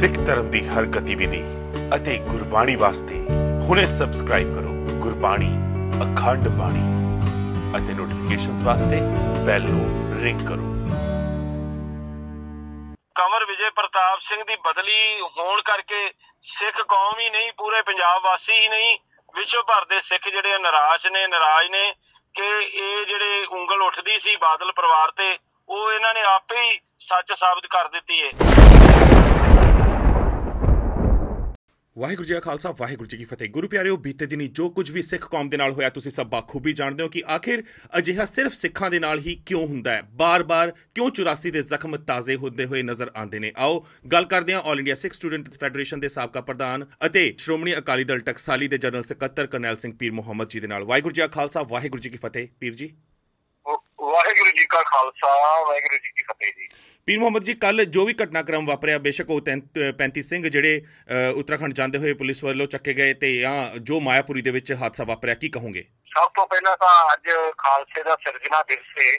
ਸਿੱਖ ਧਰਮ ਦੀ ਹਰ ਗਤੀਵਿਧੀ ਅਤੇ ਗੁਰਬਾਣੀ ਵਾਸਤੇ ਹੁਣੇ ਸਬਸਕ੍ਰਾਈਬ ਕਰੋ ਗੁਰਬਾਣੀ ਅਖੰਡ ਬਾਣੀ ਅਤੇ ਨੋਟੀਫਿਕੇਸ਼ਨਸ ਵਾਸਤੇ ਬੈਲ ਨੂੰ ਰਿੰਗ ਕਰੋ। ਕੰਵਰ ਵਿਜੇ ਪ੍ਰਤਾਪ ਸਿੰਘ ਦੀ ਬਦਲੀ ਹੋਣ ਕਰਕੇ ਸਿੱਖ ਕੌਮ ਹੀ ਨਹੀਂ, ਪੂਰੇ ਪੰਜਾਬ ਵਾਸੀ ਹੀ ਨਹੀਂ, ਵਿਸ਼ਵ ਭਰ ਦੇ ਸਿੱਖ ਜਿਹੜੇ ਨਾਰਾਜ਼ ਨੇ ਨਾਰਾਜ਼ ਨੇ ਕਿ ਇਹ ਜਿਹੜੇ ਉਂਗਲ ਉੱਠਦੀ ਸੀ ਬਾਦਲ ਪਰਿਵਾਰ ਤੇ, ਉਹ ਇਹਨਾਂ ਨੇ ਆਪੇ ਹੀ ਸੱਚ ਸਾਬਤ ਕਰ ਦਿੱਤੀ ਏ। ਵਾਹਿਗੁਰੂ ਜੀ ਕਾ ਖਾਲਸਾ, ਵਾਹਿਗੁਰੂ ਜੀ ਕੀ ਫਤਿਹ। ਗੁਰੂ ਪਿਆਰਿਓ, ਬੀਤੇ ਦਿਨੀ ਜੋ ਕੁਝ ਵੀ ਸਿੱਖ ਕੌਮ ਦੇ ਨਾਲ ਹੋਇਆ, ਤੁਸੀਂ ਸਭ ਬਾਖੂਬੀ ਜਾਣਦੇ ਹੋ ਕਿ ਆਖਿਰ ਅਜਿਹਾ ਸਿਰਫ ਸਿੱਖਾਂ ਦੇ ਨਾਲ ਹੀ ਕਿਉਂ ਹੁੰਦਾ ਹੈ? ਬਾਰ-ਬਾਰ ਕਿਉਂ 84 ਦੇ ਜ਼ਖਮ ਤਾਜ਼ੇ ਹੁੰਦੇ ਹੋਏ ਨਜ਼ਰ ਆਉਂਦੇ ਨੇ? ਆਓ, ਗੱਲ ਕਰਦੇ ਹਾਂ all India Sikh students federation ਦੇ ਸਾਬਕਾ ਪ੍ਰਧਾਨ ਅਤੇ ਸ਼੍ਰੋਮਣੀ ਅਕਾਲੀ ਦਲ ਟਕਸਾਲੀ ਦੇ ਜਨਰਲ ਸਕੱਤਰ ਕਰਨੈਲ ਸਿੰਘ ਪੀਰ ਮੁਹੰਮਦ ਜੀ ਦੇ ਨਾਲ। ਵਾਹਿਗੁਰੂ ਜੀ ਕਾ ਖਾਲਸਾ, ਵਾਹਿਗੁਰੂ ਜੀ ਕੀ ਫਤਿਹ। ਪੀਰ ਜੀ। ਵਾਹਿਗੁਰੂ ਜੀ ਕਾ ਖਾਲਸਾ, ਵਾਹਿਗੁਰੂ ਜੀ ਕੀ ਫਤਿਹ ਜੀ। ਪੀਰ ਮੁਹੰਮਦ ਜੀ ਕੱਲ ਜੋ ਵੀ ਘਟਨਾਕ੍ਰਮ ਵਾਪਰਿਆ, ਬੇਸ਼ੱਕ ਉਹ 35 ਸਿੰਘ ਜਿਹੜੇ ਉੱਤਰਾਖੰਡ ਜਾਂਦੇ ਹੋਏ ਪੁਲਿਸ ਵੱਲੋਂ ਚੱਕੇ ਗਏ ਤੇ ਜਾਂ ਜੋ ਮਾਇਆਪੁਰੀ ਦੇ ਵਿੱਚ ਹਾਦਸਾ ਵਾਪਰਿਆ, ਕੀ ਕਹੋਗੇ? ਸਭ ਤੋਂ ਪਹਿਲਾਂ ਤਾਂ ਅੱਜ ਖਾਲਸੇ ਦਾ ਸਿਰਜਣਾ ਦਿਵਸ ਹੈ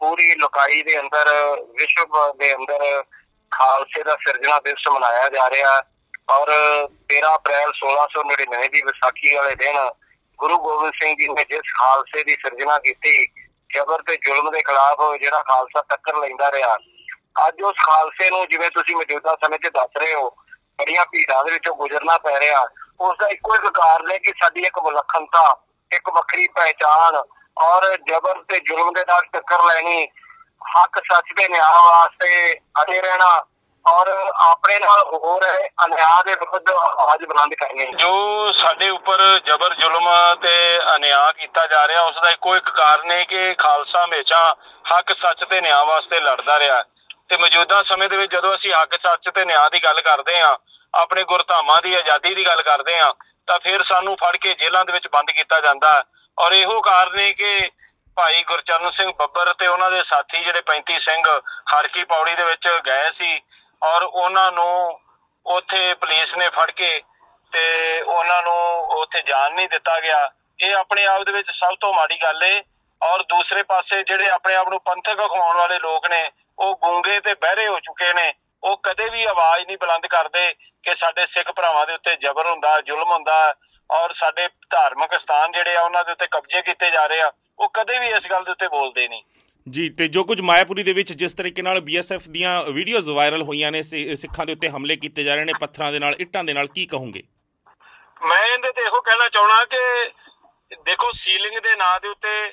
ਪੂਰੀ ਲੋਕਾਈ ਦੇ ਅੰਦਰ, ਵਿਸ਼ਵ ਦੇ ਅੰਦਰ ਖਾਲਸੇ ਦਾ ਸਿਰਜਣਾ ਦਿਵਸ ਮਨਾਇਆ ਜਾ ਰਿਹਾ। ਔਰ 13 ਅਪ੍ਰੈਲ 1699 ਦੀ ਵਿਸਾਖੀ ਵਾਲੇ ਦਿਨ ਗੁਰੂ ਗੋਬਿੰਦ ਸਿੰਘ ਜੀ ਨੇ ਜਿਸ ਖਾਲਸੇ ਦੀ ਸਿਰਜਣਾ ਕੀਤੀ, ਜ਼ਬਰ ਤੇ ਜ਼ੁਲਮ ਦੇ ਖਿਲਾਫ ਜਿਹੜਾ ਖਾਲਸਾ ਟੱਕਰ ਲੈਂਦਾ ਰਿਹਾ ਅੱਜ ਉਸ ਖਾਲਸੇ ਨੂੰ ਜਿਵੇਂ ਤੁਸੀਂ ਮੌਜੂਦਾ ਸਮੇਂ 'ਚ ਦੱਸ ਰਹੇ ਹੋ, ਬੜੀਆਂ ਭੀੜਾਂ ਦੇ ਵਿੱਚੋਂ ਗੁਜ਼ਰਨਾ ਪੈ ਰਿਹਾ ਉਸ ਦਾ ਇੱਕੋ ਇੱਕ ਕਾਰਨ ਹੈ ਕਿ ਸਾਡੀ ਇੱਕ ਵਿਲੱਖਣਤਾ, ਇੱਕ ਵੱਖਰੀ ਪਹਿਚਾਣ ਔਰ ਜ਼ਬਰ ਤੇ ਜ਼ੁਲਮ ਦੇ ਨਾਲ ਟੱਕਰ ਲੈਣੀ, ਹੱਕ ਸੱਚ ਦੇ ਨਿਆਂ ਵਾਸਤੇ ਅੜੇ ਰਹਿਣਾ ਔਰ ਆਪਣੇ ਨਾਲ ਹੋ ਰਹੇ ਅਨਿਆਂ ਦੇ ਵਿਰੁੱਧ ਆਵਾਜ਼ ਬੁਲੰਦ ਕਰਨੀ। ਜੋ ਸਾਡੇ ਉੱਪਰ ਜ਼ਬਰ, ਜ਼ੁਲਮ ਤੇ ਅਨਿਆਂ ਕੀਤਾ ਜਾ ਰਿਹਾ ਉਸ ਦਾ ਇੱਕੋ ਇੱਕ ਕਾਰਨ ਹੈ ਕਿ ਖਾਲਸਾ ਹਮੇਸ਼ਾ ਹੱਕ ਸੱਚ ਤੇ ਨਿਆਂ ਵਾਸਤੇ ਲੜਦਾ ਰਿਹਾ। ਤੇ ਮੌਜੂਦਾ ਸਮੇਂ ਦੇ ਵਿੱਚ ਜਦੋਂ ਅਸੀਂ ਹੱਕ ਸੱਚ ਤੇ ਨਿਆਂ ਦੀ ਗੱਲ ਕਰਦੇ ਹਾਂ, ਆਪਣੇ ਗੁਰਧਾਮਾਂ ਦੀ, ਆਜ਼ਾਦੀ ਦੀ ਗੱਲ ਕਰਦੇ ਹਾਂ, ਤਾਂ ਫਿਰ ਸਾਨੂੰ ਫੜ ਕੇ ਜੇਲ੍ਹਾਂ ਦੇ ਵਿੱਚ ਬੰਦ ਕੀਤਾ ਜਾਂਦਾ ਔਰ ਇਹੋ ਕਾਰਨ ਹੈ ਕਿ ਭਾਈ ਗੁਰਚਰਨ ਸਿੰਘ ਬੱਬਰ ਤੇ ਉਹਨਾਂ ਦੇ ਸਾਥੀ ਜਿਹੜੇ 35 ਸਿੰਘ ਹਰਕੀ ਪੌੜੀ ਦੇ ਵਿੱਚ ਗਏ ਸੀ ਔਰ ਉਹਨਾਂ ਨੂੰ ਉੱਥੇ ਪੁਲਿਸ ਨੇ ਫੜ ਕੇ ਤੇ ਉਹਨਾਂ ਨੂੰ ਉੱਥੇ ਜਾਣ ਨਹੀਂ ਦਿੱਤਾ ਗਿਆ। ਇਹ ਆਪਣੇ ਆਪ ਦੇ ਵਿੱਚ ਸਭ ਤੋਂ ਮਾੜੀ ਗੱਲ ਏ ਔਰ ਦੂਸਰੇ ਪਾਸੇ ਜਿਹੜੇ ਆਪਣੇ ਆਪ ਨੂੰ ਪੰਥਕ ਅਖਵਾਉਣ ਵਾਲੇ ਲੋਕ ਨੇ ਉਹ ਗੂੰਗੇ ਤੇ ਬਹਿਰੇ ਹੋ ਚੁੱਕੇ ਨੇ। ਉਹ ਕਦੇ ਵੀ ਆਵਾਜ਼ ਨਹੀਂ ਬੁਲੰਦ ਕਰਦੇ ਕਿ ਸਾਡੇ ਸਿੱਖ ਭਰਾਵਾਂ ਦੇ ਉੱਤੇ ਜ਼ਬਰ ਹੁੰਦਾ ਜ਼ੁਲਮ ਹੁੰਦਾ ਔਰ ਸਾਡੇ ਧਾਰਮਿਕ ਸਥਾਨ ਜਿਹੜੇ ਆ ਉਹਨਾਂ ਦੇ ਉੱਤੇ ਕਬਜ਼ੇ ਕੀਤੇ ਜਾ ਰਹੇ ਆ ਉਹ ਕਦੇ ਵੀ ਇਸ ਗੱਲ ਦੇ ਉੱਤੇ ਬੋਲਦੇ ਨਹੀਂ। ਜੀ ਤੇ ਜੋ ਕੁਝ ਮਾਇਆਪੁਰੀ ਦੇ ਵਿੱਚ ਜਿਸ ਤਰੀਕੇ ਨਾਲ ਬੀਐਸਐਫ ਦੀਆਂ ਵੀਡੀਓਜ਼ ਵਾਇਰਲ ਹੋਈਆਂ ਨੇ ਸਿੱਖਾਂ ਦੇ ਉੱਤੇ ਹਮਲੇ ਕੀਤੇ ਜਾ ਰਹੇ ਨੇ ਪੱਥਰਾਂ ਦੇ ਨਾਲ ਇੱਟਾਂ ਦੇ ਨਾਲ ਕੀ ਕਹੋਗੇ? ਮੈਂ ਇਹਦੇ ਤੇ ਇਹੋ ਕਹਿਣਾ ਚਾਹਣਾ ਕਿ ਦੇਖੋ ਸੀਲਿੰਗ ਦੇ ਨਾਂ ਦੇ ਉੱਤੇ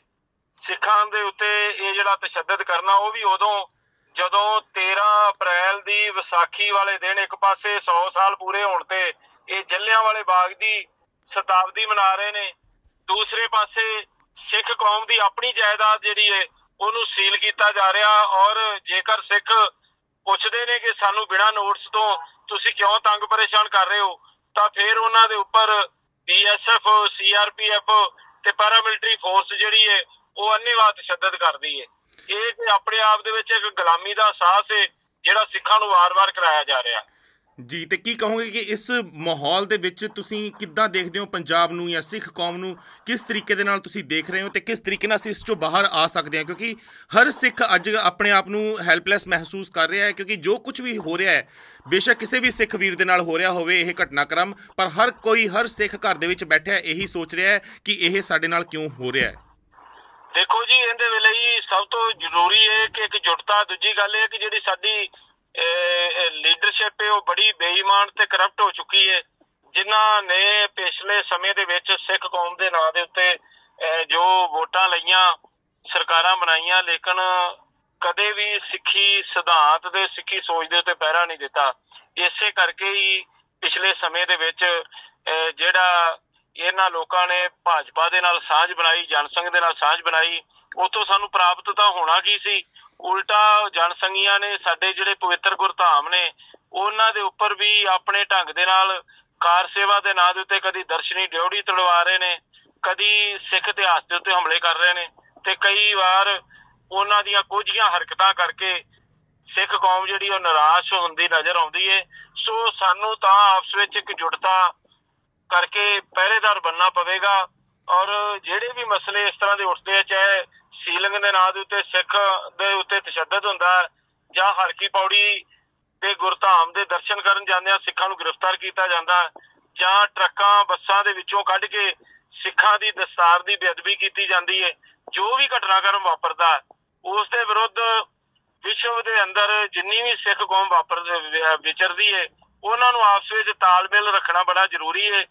ਸਿੱਖਾਂ ਦੇ ਉੱਤੇ ਇਹ ਜਿਹੜਾ ਤਸ਼ੱਦਦ ਕਰਨਾ, ਉਹ ਵੀ ਉਦੋਂ ਜਦੋਂ 13 ਅਪ੍ਰੈਲ ਦੀ ਵਿਸਾਖੀ ਵਾਲੇ ਦਿਨ ਇੱਕ ਪਾਸੇ 100 ਸਾਲ ਪੂਰੇ ਹੋਣ ਤੇ ਇਹ ਜੱਲਿਆਂ ਵਾਲੇ ਬਾਗ ਦੀ ਸ਼ਤਾਬਦੀ ਮਨਾ ਰਹੇ ਨੇ, ਦੂਸਰੇ ਪਾਸੇ ਸਿੱਖ ਕੌਮ ਦੀ ਆਪਣੀ ਜਾਇਦਾਦ ਜਿਹੜੀ ਹੈ ਉਹਨੂੰ ਸੀਲ ਕੀਤਾ ਜਾ ਰਿਹਾ ਔਰ ਜੇਕਰ ਸਿੱਖ ਪੁੱਛਦੇ ਨੇ ਕਿ ਸਾਨੂੰ ਬਿਨਾਂ ਨੋਟਸ ਤੋਂ ਤੁਸੀਂ ਕਿਉਂ ਤੰਗ ਪਰੇਸ਼ਾਨ ਕਰ ਰਹੇ ਹੋ, ਤਾਂ ਫਿਰ ਉਹਨਾਂ ਦੇ ਉੱਪਰ ਬੀਐਸਐਫ ਸੀਆਰਪੀਐਫ ਤੇ ਪੈਰਾਮਿਲਟਰੀ ਫੋਰਸ ਜਿਹੜੀ ਹੈ ਉਹ ਅੰਨੇਵਾਹ ਤਸ਼ੱਦਦ ਕਰਦੀ ਹੈ ਇਹ ਤੇ ਆਪਣੇ ਆਪ ਦੇ ਵਿੱਚ ਇੱਕ ਗੁਲਾਮੀ ਦਾ ਅਹਿਸਾਸ ਹੈ ਜਿਹੜਾ ਸਿੱਖਾਂ ਨੂੰ ਵਾਰ-ਵਾਰ ਕਰਾਇਆ ਜਾ ਰਿਹਾ। ਜੀ, ਤੇ ਕੀ ਕਹੋਗੇ ਕਿ ਇਸ ਮਾਹੌਲ ਦੇ ਵਿੱਚ ਤੁਸੀਂ ਕਿੱਦਾਂ ਦੇਖਦੇ ਹੋ ਪੰਜਾਬ ਨੂੰ ਜਾਂ ਸਿੱਖ ਕੌਮ ਨੂੰ? ਕਿਸ ਤਰੀਕੇ ਦੇ ਨਾਲ ਤੁਸੀਂ ਦੇਖ ਰਹੇ ਹੋ ਤੇ ਕਿਸ ਤਰੀਕੇ ਨਾਲ ਅਸੀਂ ਇਸ ਚੋਂ ਬਾਹਰ ਆ ਸਕਦੇ ਹਾਂ? ਕਿਉਂਕਿ ਹਰ ਸਿੱਖ ਅੱਜ ਆਪਣੇ ਆਪ ਨੂੰ ਹੈਲਪਲੈਸ ਮਹਿਸੂਸ ਕਰ ਰਿਹਾ ਹੈ, ਕਿਉਂਕਿ ਜੋ ਕੁਝ ਵੀ ਹੋ ਰਿਹਾ ਹੈ, ਬੇਸ਼ੱਕ ਕਿਸੇ ਵੀ ਸਿੱਖ ਵੀਰ ਦੇ ਨਾਲ ਹੋ ਰਿਹਾ ਹੋਵੇ ਇਹ ਘਟਨਾਕ੍ਰਮ, ਪਰ ਹਰ ਕੋਈ, ਹਰ ਸਿੱਖ ਘਰ ਦੇ ਵਿੱਚ ਬੈਠਿਆ ਇਹੀ ਸੋਚ ਰਿਹਾ ਹੈ ਕਿ ਇਹ ਸਾਡੇ ਨਾਲ ਕਿਉਂ ਹੋ ਰਿਹਾ ਹੈ? ਦੇਖੋ ਜੀ, ਇਹਦੇ ਵੇਲੇ ਹੀ ਸਭ ਤੋਂ ਜ਼ਰੂਰੀ ਹੈ ਕਿ ਇੱਕ ਜੁਟਤਾ, ਦੂਜੀ ਗੱਲ ਇਹ ਕਿ ਜਿਹੜੀ ਸਾਡੀ ਲੀਡਰਸ਼ਿਪ ਹੈ, ਉਹ ਬੜੀ ਬੇਈਮਾਨ ਤੇ ਕਰਪਟ ਹੋ ਚੁੱਕੀ ਹੈ। ਜਿਨ੍ਹਾਂ ਨੇ ਪਿਛਲੇ ਸਮੇਂ ਦੇ ਵਿੱਚ ਸਿੱਖ ਕੌਮ ਦੇ ਨਾਂ ਦੇ ਉੱਤੇ ਜੋ ਵੋਟਾਂ ਲਈਆਂ, ਸਰਕਾਰਾਂ ਬਣਾਈਆਂ, ਲੇਕਿਨ ਕਦੇ ਵੀ ਸਿੱਖੀ ਸਿਧਾਂਤ ਦੇ ਸਿੱਖੀ ਸੋਚ ਦੇ ਉੱਤੇ ਪਹਿਰਾ ਨਹੀਂ ਦਿੱਤਾ। ਇਸੇ ਕਰਕੇ ਹੀ ਪਿਛਲੇ ਸਮੇਂ ਦੇ ਵਿੱਚ ਜਿਹੜਾ ਇਹਨਾਂ ਲੋਕਾਂ ਨੇ ਭਾਜਪਾ ਦੇ ਨਾਲ ਸਾਂਝ ਬਣਾਈ ਜਨਸੰਘ ਦੇ ਨਾਲ ਸਾਂਝ ਬਣਾਈ। ਉਤੋਂ ਸਾਨੂੰ ਪ੍ਰਾਪਤ ਤਾਂ ਹੋਣਾ ਕੀ ਸੀ? ਉਲਟਾ ਜਨਸੰਘੀਆਂ ਨੇ ਸਾਡੇ ਜਿਹੜੇ ਪਵਿੱਤਰ ਗੁਰਧਾਮ ਨੇ, ਉਹਨਾਂ ਦੇ ਉੱਪਰ ਵੀ ਆਪਣੇ ਢੰਗ ਦੇ ਨਾਲ ਕਾਰ ਸੇਵਾ ਦੇ ਨਾਂ ਦੇ ਉੱਤੇ ਕਦੀ ਦਰਸ਼ਨੀ ਡਿਉੜੀ ਤੜਵਾ ਰਹੇ ਨੇ, ਕਦੀ ਸਿੱਖ ਇਤਿਹਾਸ ਦੇ ਉੱਤੇ ਹਮਲੇ ਕਰ ਰਹੇ ਨੇ ਤੇ ਕਈ ਵਾਰ ਉਹਨਾਂ ਦੀਆਂ ਕੁਝੀਆਂ ਹਰਕਤਾਂ ਕਰਕੇ ਸਿੱਖ ਕੌਮ ਜਿਹੜੀ ਉਹ ਨਿਰਾਸ਼ ਹੁੰਦੀ ਨਜ਼ਰ ਆਉਂਦੀ ਏ। ਸੋ ਸਾਨੂੰ ਤਾਂ ਆਪਸ ਵਿੱਚ ਇੱਕ ਜੁਟਤਾ ਕਰਕੇ ਪਹਿਰੇਦਾਰ ਬੰਨਣਾ ਪਵੇਗਾ ਔਰ ਜਿਹੜੇ ਵੀ ਮਸਲੇ ਇਸ ਤਰ੍ਹਾਂ ਦੇ ਉੱਠਦੇ ਆ ਚਾਹੇ ਸੀਲਿੰਗ ਦੇ ਨਾਂ ਦੇ ਉੱਤੇ ਸਿੱਖ ਦੇ ਉੱਤੇ ਤਸ਼ੱਦਦ ਹੁੰਦਾ ਜਾਂ ਹਰਕੀ ਪੌੜੀ ਤੇ ਗੁਰਧਾਮ ਦੇ ਦਰਸ਼ਨ ਕਰਨ ਜਾਂਦਿਆਂ ਸਿੱਖਾਂ ਨੂੰ ਗ੍ਰਿਫਤਾਰ ਕੀਤਾ ਜਾਂਦਾ ਜਾਂ ਟਰੱਕਾਂ ਬੱਸਾਂ ਦੇ ਵਿੱਚੋਂ ਕੱਢ ਕੇ ਸਿੱਖਾਂ ਦੀ ਦਸਤਾਰ ਦੀ ਬੇਅਦਬੀ ਕੀਤੀ ਜਾਂਦੀ ਹੈ ਜੋ ਵੀ ਘਟਨਾਕ੍ਰਮ ਵਾਪਰਦਾ ਹੈ, ਉਸ ਦੇ ਵਿਰੁੱਧ ਵਿਸ਼ਵ ਦੇ ਅੰਦਰ ਜਿੰਨੀ ਵੀ ਸਿੱਖ ਕੌਮ ਵਾਪਰ ਵਿਚਰਦੀ ਹੈ ਉਹਨਾਂ ਨੂੰ ਆਪਸ ਵਿੱਚ ਤਾਲਮੇਲ ਰੱਖਣਾ ਬੜਾ ਜ਼ਰੂਰੀ ਹੈ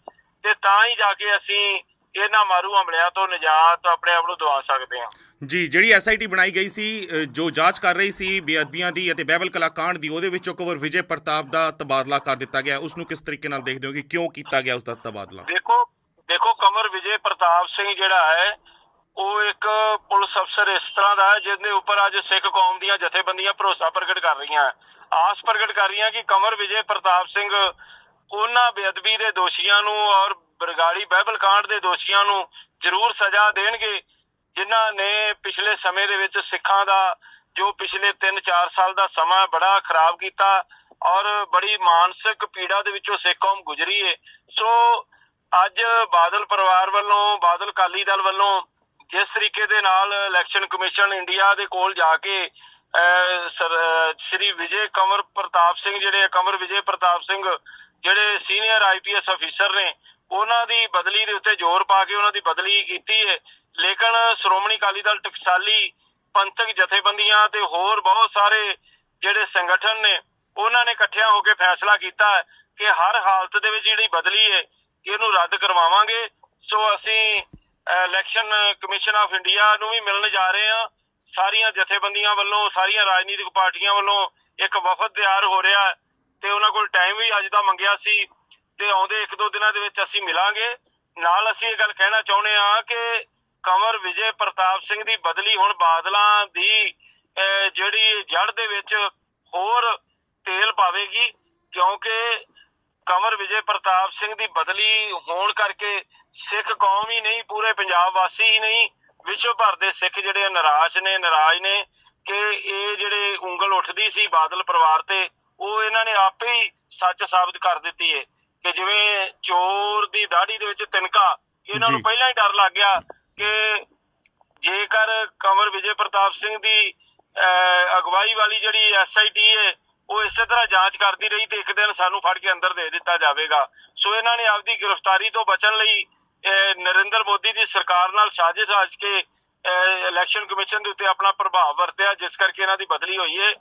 ਤੇ ਤਾਂ ਹੀ ਜਾ ਕੇ ਅਸੀਂ ਇਹਨਾਂ ਮਾਰੂ ਹਮਲਿਆਂ ਤੋਂ ਨਿਜਾਤ ਆਪਣੇ ਆਪ ਨੂੰ ਦਵਾ ਸਕਦੇ ਹਾਂ। ਜੀ ਜਿਹੜੀ ਐਸਆਈਟੀ ਬਣਾਈ ਗਈ ਸੀ ਜੋ ਜਾਂਚ ਕਰ ਰਹੀ ਸੀ ਬੇਅਦਬੀਆਂ ਦੀ ਅਤੇ ਬਾਈਬਲ ਕਲਾਕਾਂਡ ਦੀ ਉਹਦੇ ਵਿੱਚੋਂ ਕਵਰ ਵਿਜੇ ਪ੍ਰਤਾਪ ਦਾ ਤਬਾਦਲਾ ਕਰ ਦਿੱਤਾ ਗਿਆ। ਉਸ ਨੂੰ ਕਿਸ ਤਰੀਕੇ ਨਾਲ ਦੇਖਦੇ ਹੋ ਕਿ ਕਿਉਂ ਕੀਤਾ ਗਿਆ ਉਸ ਦਾ ਤਬਾਦਲਾ? ਦੇਖੋ ਦੇਖੋ ਕਮਰ ਵਿਜੇ ਪ੍ਰਤਾਪ ਸਿੰਘ ਜਿਹੜਾ ਹੈ ਉਹ ਇੱਕ ਪੁਲਿਸ ਅਫਸਰ ਇਸ ਤਰ੍ਹਾਂ ਦਾ ਹੈ ਜਿਹਦੇ ਉੱਪਰ ਅੱਜ ਸਿੱਖ ਕੌਮ ਦੀਆਂ ਜਥੇਬੰਦੀਆਂ ਭਰੋਸਾ ਪ੍ਰਗਟ ਕਰ ਰਹੀਆਂ ਆਸ ਪ੍ਰਗਟ ਕਰ ਰਹੀਆਂ ਕਿ ਕਮਰ ਵਿਜੇ ਪ੍ਰਤਾਪ ਸਿੰਘ ਉਹਨਾਂ ਬੇਅਦਬੀ ਦੇ ਦੋਸ਼ੀਆਂ ਨੂੰ ਔਰ ਬਰਗਾੜੀ ਬਾਈਬਲ ਕਾਂਡ ਦੇ ਦੋਸ਼ੀਆਂ ਨੂੰ ਜ਼ਰੂਰ ਸਜ਼ਾ ਦੇਣਗੇ, ਜਿਨ੍ਹਾਂ ਨੇ ਪਿਛਲੇ ਸਮੇਂ ਦੇ ਵਿੱਚ ਸਿੱਖਾਂ ਦਾ ਜੋ ਪਿਛਲੇ 3-4 ਸਾਲ ਦਾ ਸਮਾਂ ਬੜਾ ਖਰਾਬ ਕੀਤਾ ਔਰ ਬੜੀ ਮਾਨਸਿਕ ਪੀੜਾ ਦੇ ਵਿੱਚੋਂ ਸਿੱਖ ਕੌਮ ਗੁਜ਼ਰੀ ਏ। ਸੋ ਅੱਜ ਬਾਦਲ ਪਰਿਵਾਰ ਵੱਲੋਂ, ਬਾਦਲ ਕਾਲੀ ਦਲ ਵੱਲੋਂ ਜਿਸ ਤਰੀਕੇ ਦੇ ਨਾਲ ਇਲੈਕਸ਼ਨ ਕਮਿਸ਼ਨ ਇੰਡੀਆ ਦੇ ਕੋਲ ਜਾ ਕੇ ਸ਼੍ਰੀ ਵਿਜੇ ਕੰਵਰ ਪ੍ਰਤਾਪ ਸਿੰਘ ਜਿਹੜੇ ਆ, ਵਿਜੇ ਪ੍ਰਤਾਪ ਸਿੰਘ ਜਿਹੜੇ ਸੀਨੀਅਰ ਆਈਪੀਐਸ ਅਫੀਸਰ ਨੇ ਉਹਨਾਂ ਦੀ ਬਦਲੀ ਦੇ ਉੱਤੇ ਜ਼ੋਰ ਪਾ ਕੇ ਉਹਨਾਂ ਦੀ ਬਦਲੀ ਕੀਤੀ ਹੈ ਲੇਕਿਨ ਸ਼੍ਰੋਮਣੀ ਅਕਾਲੀ ਦਲ ਟਕਸਾਲੀ ਪੰਥਕ ਜਥੇਬੰਦੀਆਂ ਤੇ ਹੋਰ ਬਹੁਤ ਸਾਰੇ ਜਿਹੜੇ ਸੰਗਠਨ ਨੇ ਉਹਨਾਂ ਨੇ ਇਕੱਠਿਆਂ ਹੋ ਕੇ ਫੈਸਲਾ ਕੀਤਾ ਕਿ ਹਰ ਹਾਲਤ ਦੇ ਵਿੱਚ ਜਿਹੜੀ ਬਦਲੀ ਹੈ ਇਹਨੂੰ ਰੱਦ ਕਰਵਾਵਾਂਗੇ। ਸੋ ਅਸੀਂ ਇਲੈਕਸ਼ਨ ਕਮਿਸ਼ਨ ਆਫ ਇੰਡੀਆ ਨੂੰ ਵੀ ਮਿਲਣ ਜਾ ਰਹੇ ਹਾਂ। ਸਾਰੀਆਂ ਜਥੇਬੰਦੀਆਂ ਵੱਲੋਂ ਸਾਰੀਆਂ ਰਾਜਨੀਤਿਕ ਪਾਰਟੀਆਂ ਵੱਲੋਂ ਇੱਕ ਵਫਦ ਤਿਆਰ ਹੋ ਰਿਹਾ ਤੇ ਉਹਨਾਂ ਕੋਲ ਟਾਈਮ ਵੀ ਅੱਜ ਦਾ ਮੰਗਿਆ ਸੀ ਤੇ ਆਉਂਦੇ ਇੱਕ ਦੋ ਦਿਨਾਂ ਦੇ ਵਿੱਚ ਅਸੀਂ ਮਿਲਾਂਗੇ। ਨਾਲ ਅਸੀਂ ਇਹ ਗੱਲ ਕਹਿਣਾ ਚਾਹੁੰਦੇ ਹਾਂ ਕਿ ਕੰਵਰ ਵਿਜੇ ਪ੍ਰਤਾਪ ਸਿੰਘ ਦੀ ਬਦਲੀ ਹੁਣ ਬਾਦਲਾਂ ਦੀ ਅਹ, ਜਿਹੜੀ ਜੜ ਦੇ ਵਿੱਚ ਹੋਰ ਤੇਲ ਪਾਵੇਗੀ ਕਿਉਂਕਿ ਕੰਵਰ ਵਿਜੇ ਪ੍ਰਤਾਪ ਸਿੰਘ ਦੀ ਬਦਲੀ ਹੋਣ ਕਰਕੇ ਸਿੱਖ ਕੌਮ ਹੀ ਨਹੀਂ ਪੂਰੇ ਪੰਜਾਬ ਵਾਸੀ ਹੀ ਨਹੀਂ ਵਿਸ਼ਵ ਭਰ ਦੇ ਸਿੱਖ ਜਿਹੜੇ ਆ ਨਿਰਾਸ਼ ਨੇ ਨਾਰਾਜ਼ ਨੇ ਕਿ ਇਹ ਜਿਹੜੇ ਉਂਗਲ ਉੱਠਦੀ ਸੀ ਬਾਦਲ ਪਰਿਵਾਰ ਤੇ ਉਹ ਇਹਨਾਂ ਨੇ ਆਪੇ ਹੀ ਸੱਚ ਸਾਬਤ ਕਰ ਦਿੱਤੀ ਹੈ ਕਿ ਜਿਵੇਂ ਚੋਰ ਦੀ ਦਾੜੀ ਦੇ ਵਿੱਚ ਤਿਨਕਾ ਇਹਨਾਂ ਨੂੰ। ਪਹਿਲਾਂ ਹੀ ਡਰ ਲੱਗ ਗਿਆ ਕਿ ਜੇਕਰ ਕੰਵਰ ਵਿਜੇ ਪ੍ਰਤਾਪ ਸਿੰਘ ਦੀ ਅਗਵਾਈ ਵਾਲੀ ਜਿਹੜੀ ਐਸਆਈਟੀ ਹੈ ਉਹ ਇਸੇ ਤਰ੍ਹਾਂ ਜਾਂਚ ਕਰਦੀ ਰਹੀ ਤੇ ਇੱਕ ਦਿਨ ਸਾਨੂੰ ਫੜ ਕੇ ਅੰਦਰ ਦੇ ਦਿੱਤਾ ਜਾਵੇਗਾ। ਸੋ ਇਹਨਾਂ ਨੇ ਆਪਦੀ ਗ੍ਰਿਫਤਾਰੀ ਤੋਂ ਬਚਣ ਲਈ ਨਰਿੰਦਰ ਮੋਦੀ ਦੀ ਸਰਕਾਰ ਨਾਲ ਸਾਜ਼ਿਸ਼ ਰਚ ਕੇ ਇਲੈਕਸ਼ਨ ਕਮਿਸ਼ਨ ਦੇ ਉੱਤੇ ਆਪਣਾ ਪ੍ਰਭਾਵ ਵਰਤਿਆ, ਜਿਸ ਕਰਕੇ ਇਹਨਾਂ ਦੀ ਬਦਲੀ ਹੋਈ ਹੈ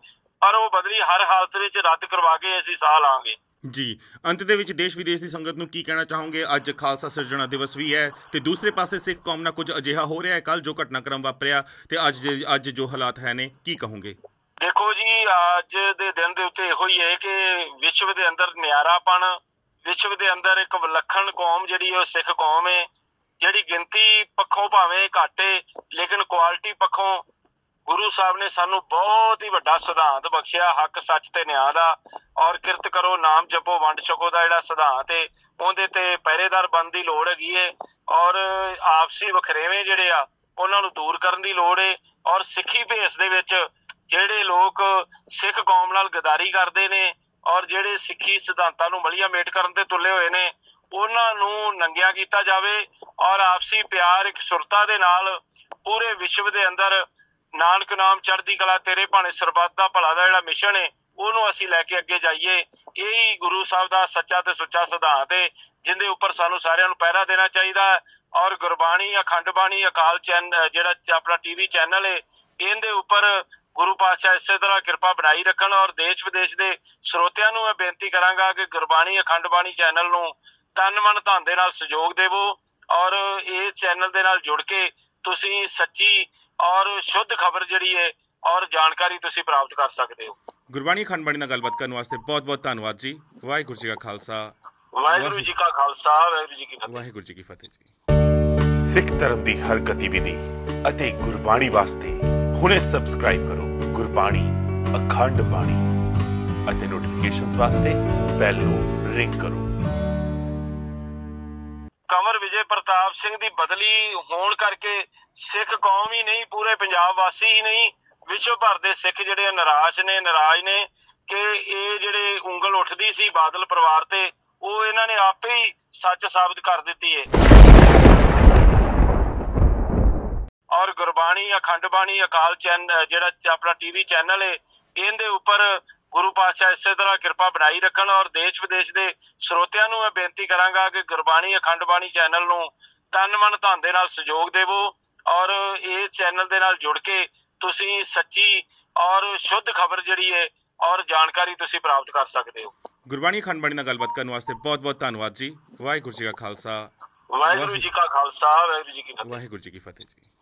ਪਰ ਉਹ ਬਦਲੀ ਹਰ ਹਾਲਤ ਵਿੱਚ ਰੱਦ ਕਰਵਾ ਕੇ ਅਸੀਂ ਸਾਹ ਲਾਂਗੇ। ਜੀ, ਅੰਤ ਦੇ ਵਿੱਚ ਦੇਸ਼ ਵਿਦੇਸ਼ ਦੀ ਸੰਗਤ ਨੂੰ ਕੀ ਕਹਿਣਾ ਚਾਹੋਗੇ? ਅੱਜ ਖਾਲਸਾ ਸਿਰਜਣਾ ਦਿਵਸ ਵੀ ਹੈ ਤੇ ਦੂਸਰੇ ਪਾਸੇ ਸਿੱਖ ਕੌਮ ਨਾਲ ਕੁਝ ਅਜਿਹਾ ਹੋ ਰਿਹਾ ਹੈ ਕੱਲ ਜੋ ਘਟਨਾਕ੍ਰਮ ਵਾਪਰਿਆ ਤੇ ਅੱਜ ਅੱਜ ਜੋ ਹਾਲਾਤ ਹੈ ਨੇ, ਕੀ ਕਹੋਗੇ? ਦੇਖੋ ਜੀ, ਅੱਜ ਦੇ ਦਿਨ ਦੇ ਉੱਤੇ ਇਹੋ ਹੀ ਹੈ ਕਿ ਵਿਸ਼ਵ ਦੇ ਅੰਦਰ ਨਿਆਰਾਪਣ, ਵਿਸ਼ਵ ਦੇ ਅੰਦਰ ਇੱਕ ਵਿਲੱਖਣ ਕੌਮ ਜਿਹੜੀ ਉਹ ਸਿੱਖ ਕੌਮ ਹੈ, ਜਿਹੜੀ ਗਿਣਤੀ ਪੱਖੋਂ ਭਾਵੇਂ ਘੱਟ ਹੈ, ਲੇਕਿਨ ਕੁਆਲਿਟੀ ਪੱਖੋਂ ਗੁਰੂ ਸਾਹਿਬ ਨੇ ਸਾਨੂੰ ਬਹੁਤ ਹੀ ਵੱਡਾ ਸਿਧਾਂਤ ਬਖਸ਼ਿਆ, ਹੱਕ, ਸੱਚ ਤੇ ਨਿਆਂ ਦਾ, ਔਰ ਕਿਰਤ ਕਰੋ, ਨਾਮ ਜਪੋ, ਵੰਡ ਛਕੋ ਦਾ ਜਿਹੜਾ ਸਿਧਾਂਤ ਹੈ, ਉਹਦੇ ਤੇ ਪਹਿਰੇਦਾਰ ਬਣਨ ਦੀ ਲੋੜ ਹੈਗੀ ਏ ਔਰ ਆਪਸੀ ਵਖਰੇਵੇਂ ਜਿਹੜੇ ਆ, ਉਹਨਾਂ ਨੂੰ ਦੂਰ ਕਰਨ ਦੀ ਲੋੜ ਏ ਔਰ ਸਿੱਖੀ ਭੇਸ ਦੇ ਵਿੱਚ ਜਿਹੜੇ ਲੋਕ ਸਿੱਖ ਕੌਮ ਨਾਲ ਗਦਾਰੀ ਕਰਦੇ ਨੇ ਔਰ ਜਿਹੜੇ ਸਿੱਖੀ ਸਿਧਾਂਤਾਂ ਨੂੰ ਮਲੀਆ ਮੇਟ ਕਰਨ ਤੇ ਤੁਲੇ ਹੋਏ ਨੇ, ਉਹਨਾਂ ਨੂੰ ਨੰਗਿਆ ਕੀਤਾ ਜਾਵੇ ਔਰ ਆਪਸੀ ਪਿਆਰ, ਇੱਕ ਸੁਰਤਾ ਦੇ ਨਾਲ ਪੂਰੇ ਵਿਸ਼ਵ ਦੇ ਅੰਦਰ ਨਾਨਕ ਨਾਮ ਚੜ੍ਹਦੀ ਕਲਾ, ਤੇਰੇ ਭਾਣੇ ਸਰਬੱਤ ਦਾ ਭਲਾ ਦਾ ਜਿਹੜਾ ਮਿਸ਼ਨ ਹੈ ਉਹਨੂੰ ਅਸੀਂ ਲੈ ਕੇ ਅੱਗੇ ਜਾਈਏ। ਇਹ ਹੀ ਗੁਰੂ ਸਾਹਿਬ ਦਾ ਸੱਚਾ ਤੇ ਸੁੱਚਾ ਸਿਧਾਂਤ ਹੈ ਜਿੰਦੇ ਉੱਪਰ ਸਾਨੂੰ ਸਾਰਿਆਂ ਨੂੰ ਪਹਿਰਾ ਦੇਣਾ ਚਾਹੀਦਾ ਹੈ। ਔਰ ਗੁਰਬਾਣੀ, ਅਖੰਡ ਬਾਣੀ, ਅਕਾਲ ਚੈਨ ਜਿਹੜਾ ਆਪਣਾ ਟੀਵੀ ਚੈਨਲ ਹੈ ਇਹਦੇ ਉੱਪਰ ਗੁਰੂ ਪਾਤਸ਼ਾਹ ਇਸੇ ਤਰ੍ਹਾਂ ਕਿਰਪਾ ਬਣਾਈ ਰੱਖਣ ਔਰ ਦੇਸ਼ ਵਿਦੇਸ਼ ਦੇ ਸਰੋਤਿਆਂ ਨੂੰ ਮੈਂ ਬੇਨਤੀ ਕਰਾਂਗਾ ਕਿ ਗੁਰਬਾਣੀ ਅਖੰਡ ਬਾਣੀ ਚੈਨਲ ਨੂੰ ਤਨ ਮਨ ਧਨ ਦੇ ਨਾਲ ਸਹਿਯੋਗ ਦੇਵੋ ਔਰ ਇਹ ਚੈਨਲ ਦੇ ਨਾਲ ਜੁੜ ਕੇ ਤੁਸੀਂ ਸੱਚੀ ਔਰ ਸ਼ੁੱਧ ਖਬਰ ਜਿਹੜੀ ਹੈ ਔਰ ਜਾਣਕਾਰੀ ਤੁਸੀਂ ਪ੍ਰਾਪਤ ਕਰ ਸਕਦੇ ਹੋ। ਗੁਰਬਾਣੀ ਅਖੰਡ ਬਾਣੀ ਨਾਲ ਗੱਲਬਾਤ ਕਰਨ ਵਾਸਤੇ ਬਹੁਤ ਬਹੁਤ ਧੰਨਵਾਦ ਜੀ। ਵਾਹਿਗੁਰੂ ਜੀ ਕਾ ਖਾਲਸਾ। ਵਾਹਿਗੁਰੂ ਜੀ ਕਾ ਖਾਲਸਾ ਵਾਹਿਗੁਰੂ ਜੀ ਕੀ ਫਤਿਹ। ਵਾਹਿਗੁਰੂ ਜੀ ਕੀ ਫਤਿਹ ਜੀ। ਸਿੱਖ ਧਰਮ ਦੀ ਹਰ ਗਤੀਵਿਧੀ ਅਤੇ ਗੁਰਬਾਣੀ ਵਾਸਤੇ ਹੁਣੇ ਸਬਸਕ੍ਰਾਈਬ ਕਰੋ। ਗੁਰਬਾਣੀ ਅਖੰਡ ਬਾਣੀ ਅਤੇ ਨੋਟੀਫਿਕੇਸ਼ਨਸ ਵਾਸਤੇ ਬੈਲ ਨੂੰ ਰਿੰਗ ਕਰੋ। ਕੰਵਰ ਵਿਜੇ ਪ੍ਰਤਾਪ ਸਿੰਘ ਦੀ ਬਦਲੀ ਹੋਣ ਕਰਕੇ ਸਿੱਖ ਕੌਮ ਹੀ ਨਹੀਂ, ਪੂਰੇ ਪੰਜਾਬ ਵਾਸੀ ਹੀ ਨਹੀਂ, ਵਿਸ਼ਵ ਭਰ ਦੇ ਸਿੱਖ ਜਿਹੜੇ ਆ, ਨਿਰਾਸ਼ ਨੇ ਨਾਰਾਜ਼ ਨੇ ਕਿ ਇਹ ਜਿਹੜੇ ਉਂਗਲ ਉੱਠਦੀ ਸੀ ਬਾਦਲ ਪਰਿਵਾਰ ਤੇ, ਉਹ ਇਹਨਾਂ ਨੇ ਆਪੇ ਹੀ ਸੱਚ ਸਾਬਤ ਕਰ ਦਿੱਤੀ ਹੈ ਔਰ ਗੁਰਬਾਣੀ ਅਖੰਡ ਬਾਣੀ ਅਕਾਲ ਚੈਨ ਜਿਹੜਾ ਆਪਣਾ ਟੀਵੀ ਚੈਨਲ ਹੈ ਇਹਦੇ ਉੱਪਰ ਗੁਰੂ ਪਾਤਸ਼ਾਹ ਇਸੇ ਤਰ੍ਹਾਂ ਕਿਰਪਾ ਬਣਾਈ ਰੱਖਣ ਔਰ ਦੇਸ਼ ਵਿਦੇਸ਼ ਦੇ ਸਰੋਤਿਆਂ ਨੂੰ ਮੈਂ ਬੇਨਤੀ ਕਰਾਂਗਾ ਕਿ ਗੁਰਬਾਣੀ ਅਖੰਡ ਬਾਣੀ ਚੈਨਲ ਨੂੰ ਤਨ ਮਨ ਧਨ ਦੇ ਨਾਲ ਸਹਿਯੋਗ ਦੇਵੋ ਔਰ ਇਸ ਚੈਨਲ ਦੇ ਨਾਲ ਜੁੜ ਕੇ ਤੁਸੀਂ ਸੱਚੀ ਔਰ ਸ਼ੁੱਧ ਖਬਰ ਜਿਹੜੀ ਹੈ ਔਰ ਜਾਣਕਾਰੀ ਤੁਸੀਂ ਪ੍ਰਾਪਤ ਕਰ ਸਕਦੇ ਹੋ। ਗੁਰਬਾਣੀ ਅਖੰਡ ਬਾਣੀ ਨਾਲ ਗੱਲਬਾਤ ਕਰਨ ਵਾਸਤੇ ਬਹੁਤ ਬਹੁਤ ਧੰਨਵਾਦ ਜੀ। ਵਾਹਿਗੁਰੂ ਜੀ ਕਾ ਖਾਲਸਾ। ਵਾਹਿਗੁਰੂ ਜੀ ਕਾ ਖਾਲਸਾ ਵਾਹਿਗੁਰੂ ਜੀ ਕੀ ਫਤਿਹ। ਵਾਹਿਗੁਰੂ ਜੀ ਕੀ ਫਤਿਹ ਜੀ।